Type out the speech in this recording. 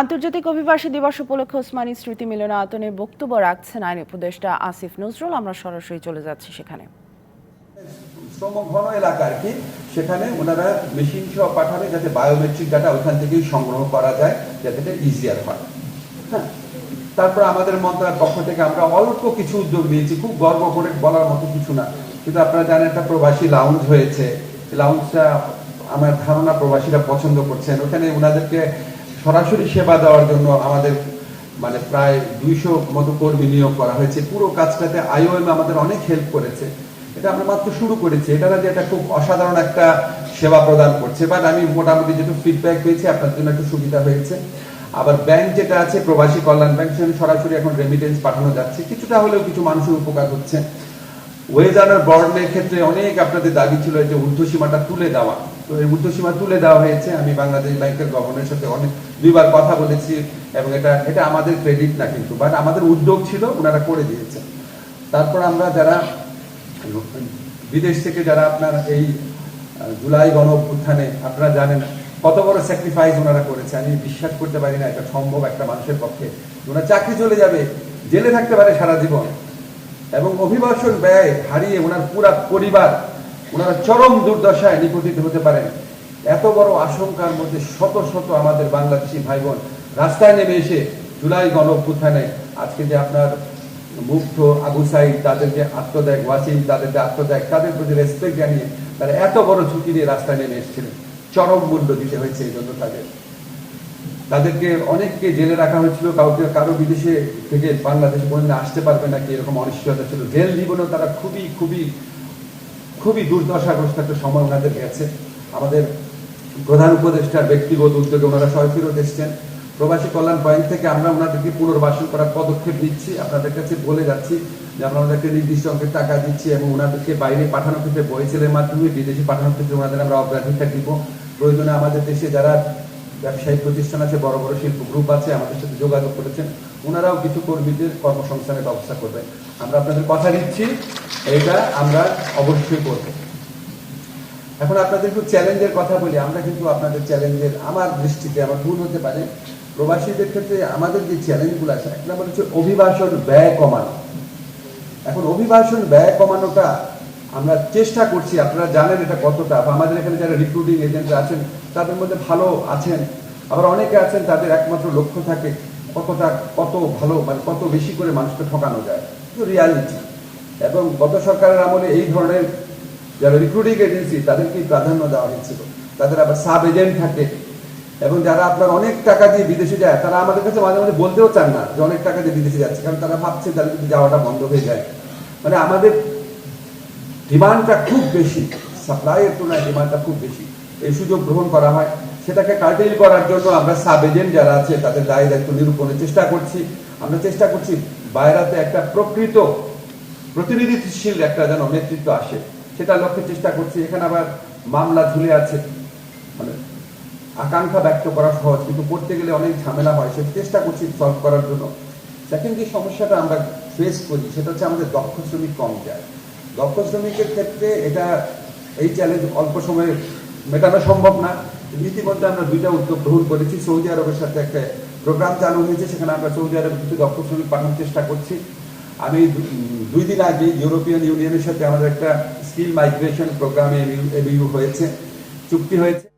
আন্তর্জাতিক অভিবাসী দিবস উপলক্ষে ওসমানী স্মৃতি মিলনায়তনে বক্তব্য রাখছেন আইন উপদেষ্টা আসিফ নজরুল। আমরা সরাসরি চলে যাচ্ছি সেখানে। শ্রম ঘন এলাকা আর কি। সেখানে ওনারা মেশিন সহ পাঠাবে যাতে বায়োমেট্রিক ডাটা ওখান থেকেই সংগ্রহ করা যায়, যাতে এটা ইজিয়ার হয়। হ্যাঁ। তারপর আমাদের মন্ত্রণালয়ের পক্ষ থেকে আমরা অল্প কিছু উদ্যোগ নিয়েছি। খুব গর্ব করে বলার মতো কিছু না। কিন্তু আপনারা জানেন একটা প্রবাসী লাউঞ্জ হয়েছে। লাউঞ্জটা আমার ধারণা প্রবাসীরা পছন্দ করছেন। ওখানে ওনাদেরকে সরাসরি সেবা দেওয়ার জন্য আমাদের মানে প্রায় দুইশো মতো কর্মী নিয়োগ করা হয়েছে। পুরো কাজটাতে আইওএম আমাদের অনেক হেল্প করেছে। এটা আমরা মাত্র শুরু করেছি। এটা যে এটা খুব অসাধারণ একটা সেবা প্রদান করছে বাট আমি মোটামুটি যেটু ফিডব্যাক পেয়েছি, আপনার জন্য একটু সুবিধা হয়েছে। আবার ব্যাংক যেটা আছে, প্রবাসী কল্যাণ ব্যাংক সরাসরি এখন রেমিটেন্স পাঠানো যাচ্ছে। কিছুটা হলেও কিছু মানুষের উপকার হচ্ছে। ওয়েজার বর্ণের ক্ষেত্রে অনেক আপনাদের দাবি ছিল যে ঊর্ধ্বসীমাটা তুলে দেওয়া। তো এই ঊর্ধ্বসীমা তুলে দেওয়া হয়েছে। আমি বাংলাদেশ ব্যাংকের গভর্নরের সাথে অনেক দুইবার কথা বলেছি এবং এটা এটা আমাদের ক্রেডিট না কিন্তু বাট আমাদের উদ্যোগ ছিল, ওনারা করে দিয়েছে। তারপর আমরা যারা বিদেশ থেকে যারা আপনার এই জুলাই গণ অভ্যুত্থানে, আপনারা জানেন কত বড় স্যাক্রিফাইস ওনারা করেছে। আমি বিশ্বাস করতে পারি না, এটা সম্ভব একটা মানুষের পক্ষে। ওনার চাকরি চলে যাবে, জেলে থাকতে পারে সারা জীবন। এবং অভিবাসন ব্যয় হারিয়ে ওনার পুরা পরিবার, ওনারা চরম দুর্দশায় নিপতিত হতে পারেন। এত বড় আশঙ্কার মধ্যে শত শত আমাদের বাংলাদেশি ভাই বোন রাস্তায় নেমে এসে জুলাই গণ অভ্যুত্থানে আজকে যে আপনার মুগ্ধ আবু সাইদ, তাদেরকে আত্মত্যাগ, ওয়াসিম, তাদেরকে আত্মত্যাগ, তাদের প্রতি রেসপেক্ট জানিয়ে তারা এত বড় ঝুঁকি নিয়ে রাস্তায় নেমে এসেছিলেন। চরম মূল্য দিতে হয়েছে এই জন্য তাদের তাদেরকে অনেককে জেলে রাখা হয়েছিল, কাউকে, কারও বিদেশে থেকে বাংলাদেশ কোনোদিন আসতে পারবে নাকি এরকম অনিশ্চয়তা ছিল। জেল জীবনেও তারা খুবই খুবই খুবই দুর্দশাগ্রস্ত একটা সময় ওনাদের গেছে। আমাদের প্রধান উপদেষ্টার ব্যক্তিগত উদ্যোগে ওনারা সবাই ফেরত এসছেন। প্রবাসী কল্যাণ পয়েন্ট থেকে আমরা ওনাদেরকে পুনর্বাসন করার পদক্ষেপ দিচ্ছি আপনাদের কাছে বলে যাচ্ছি যে আমরা ওনাদেরকে নির্দিষ্ট অঙ্কের টাকা দিচ্ছি এবং ওনাদেরকে বাইরে পাঠানোর ক্ষেত্রে বইছেলের মাধ্যমে, বিদেশে পাঠানোর ক্ষেত্রে ওনাদের আমরা অগ্রাধিকার দিব। প্রয়োজনে আমাদের দেশে যারা ব্যবসায়িক প্রতিষ্ঠান আছে, বড় বড় শিল্প গ্রুপ আছে, আমাদের সাথে যোগাযোগ করেছেন। ওনারাও কিছু কর্মীদের কর্মসংস্থানের ব্যবস্থা করবেন। আমরা আপনাদের কথা দিচ্ছি, এটা আমরা অবশ্যই করব। এখন আপনাদের একটু চ্যালেঞ্জের কথা বলি, আমরা কিন্তু আপনাদের চ্যালেঞ্জের আমার দৃষ্টিতে আমার ভুল হতে পারে। প্রবাসীদের ক্ষেত্রে আমাদের যে চ্যালেঞ্জগুলো আছে, এক নম্বর হচ্ছে অভিবাসন ব্যয় কমানো। এখন অভিবাসন ব্যয় কমানোটা আমরা চেষ্টা করছি, আপনারা জানেন এটা কতটা আমাদের এখানে যারা রিক্রুটিং এজেন্টরা আছেন তাদের মধ্যে ভালো আছেন, আবার অনেকে আছেন তাদের একমাত্র লক্ষ্য থাকে কতটা, কত ভালো মানে কত বেশি করে মানুষকে ঠকানো যায়। রিয়ালিটি এবং গত সরকারের আমলে এই ধরনের যারা রিক্রুটিং এজেন্সি তাদেরকে প্রাধান্য দেওয়া হয়েছিল। তাদের আবার সাব এজেন্ট থাকে, এবং যারা আপনার অনেক টাকা দিয়ে বিদেশে যায়, তারা আমাদের কাছে মাঝে মাঝে বলতেও চান না যে অনেক টাকা দিয়ে বিদেশে যাচ্ছে, কারণ তারা ভাবছে তাদের যদি যাওয়াটা বন্ধ হয়ে যায়। মানে আমাদের ডিমান্ডটা খুব বেশি সাপ্লাইয়ের তুলনায় ডিমান্ডটা খুব বেশি। এই সুযোগ গ্রহণ করা হয়। সেটাকে কার্টেল করার জন্য আমরা সাব এজেন্ট যারা আছে, তাদের দায় দায়িত্ব নিরূপণের চেষ্টা করছি। আমরা চেষ্টা করছি বাইরাতে একটা প্রকৃত প্রতিনিধিশীল একটা যেন নেতৃত্ব আসে। সেটা লক্ষ্যে চেষ্টা করছি। এখানে আবার মামলা ঝুলে আছে। মানে আকাঙ্ক্ষা ব্যক্ত করা সহজ, কিন্তু করতে গেলে অনেক ঝামেলা হয়। সেটা চেষ্টা করছি সলভ করার জন্য। সেকেন্ড যে সমস্যাটা আমরা ফেস করি, সেটা হচ্ছে আমাদের দক্ষ শ্রমিক কম যায় দক্ষ শ্রমিকের ক্ষেত্রে এটা এই চ্যালেঞ্জ অল্প সময়ে মেটানো সম্ভব না। ইতিমধ্যে আমরা দুইটা উদ্যোগ গ্রহণ করেছি। সৌদি আরবের সাথে একটা প্রোগ্রাম চালু হয়েছে, সেখানে আমরা সৌদি আরবে কিছু দক্ষ শ্রমিক পাঠানোর চেষ্টা করছি। আমি দুই দিন আগে ইউরোপিয়ান ইউনিয়নের সাথে আমাদের একটা স্কিল মাইগ্রেশন প্রোগ্রামে এমইউ হয়েছে, চুক্তি হয়েছে।